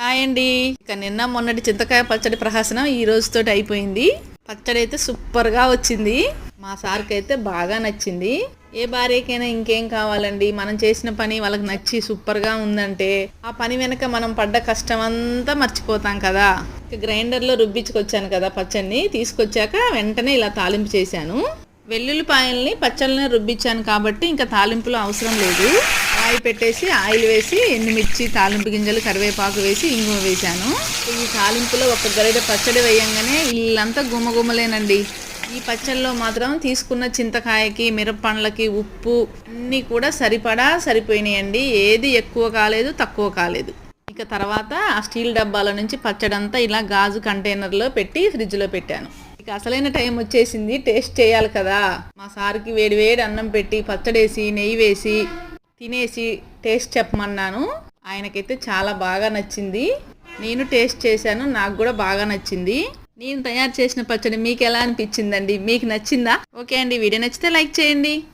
Hi అండి. ఇక నిన్న మొన్నటి చింతకాయ పచ్చడి ప్రహసనం ఈ రోజుతోటి అయిపోయింది. పచ్చడి అయితే సూపర్గా వచ్చింది. మా సార్కి అయితే బాగా నచ్చింది. ఏ భార్యకైనా ఇంకేం కావాలండి? మనం చేసిన పని వాళ్ళకి నచ్చి సూపర్గా ఉందంటే ఆ పని వెనక మనం పడ్డ కష్టం అంతా మర్చిపోతాం కదా. ఇక గ్రైండర్లో రుబ్బించుకొచ్చాను కదా పచ్చడిని. తీసుకొచ్చాక వెంటనే ఇలా తాలింపు చేశాను. వెల్లుల్లిపాయల్ని పచ్చళ్ళని రుబ్బించాను కాబట్టి ఇంకా తాలింపులు అవసరం లేదు. ఆయిల్ పెట్టేసి ఆయిల్ వేసి ఎండుమిర్చి తాలింపు గింజలు కరివేపాకు వేసి ఇంగువ వేశాను. ఈ తాలింపులో ఒక గరిట పచ్చడి వేయంగానే ఇల్లంతా గుమ్మగుమ్మలేనండి ఈ పచ్చళ్ళలో మాత్రం తీసుకున్న చింతకాయకి మిరపండ్లకి ఉప్పు అన్నీ కూడా సరిపడా సరిపోయినాయండి. ఏది ఎక్కువ కాలేదు తక్కువ కాలేదు. ఇక తర్వాత ఆ స్టీల్ డబ్బాల నుంచి పచ్చడంతా ఇలా గాజు కంటైనర్లో పెట్టి ఫ్రిడ్జ్లో పెట్టాను. ఇక అసలైన టైం వచ్చేసింది టేస్ట్ చేయాలి కదా. మా సార్కి వేడి వేడి అన్నం పెట్టి పచ్చడేసి నెయ్యి వేసి తినేసి టేస్ట్ చెప్పమన్నాను. ఆయనకైతే చాలా బాగా నచ్చింది. నేను టేస్ట్ చేశాను నాకు కూడా బాగా నచ్చింది. నేను తయారు చేసిన పచ్చడి మీకు ఎలా అనిపించిందండి? మీకు నచ్చిందా? ఓకే అండి వీడియో నచ్చితే లైక్ చేయండి.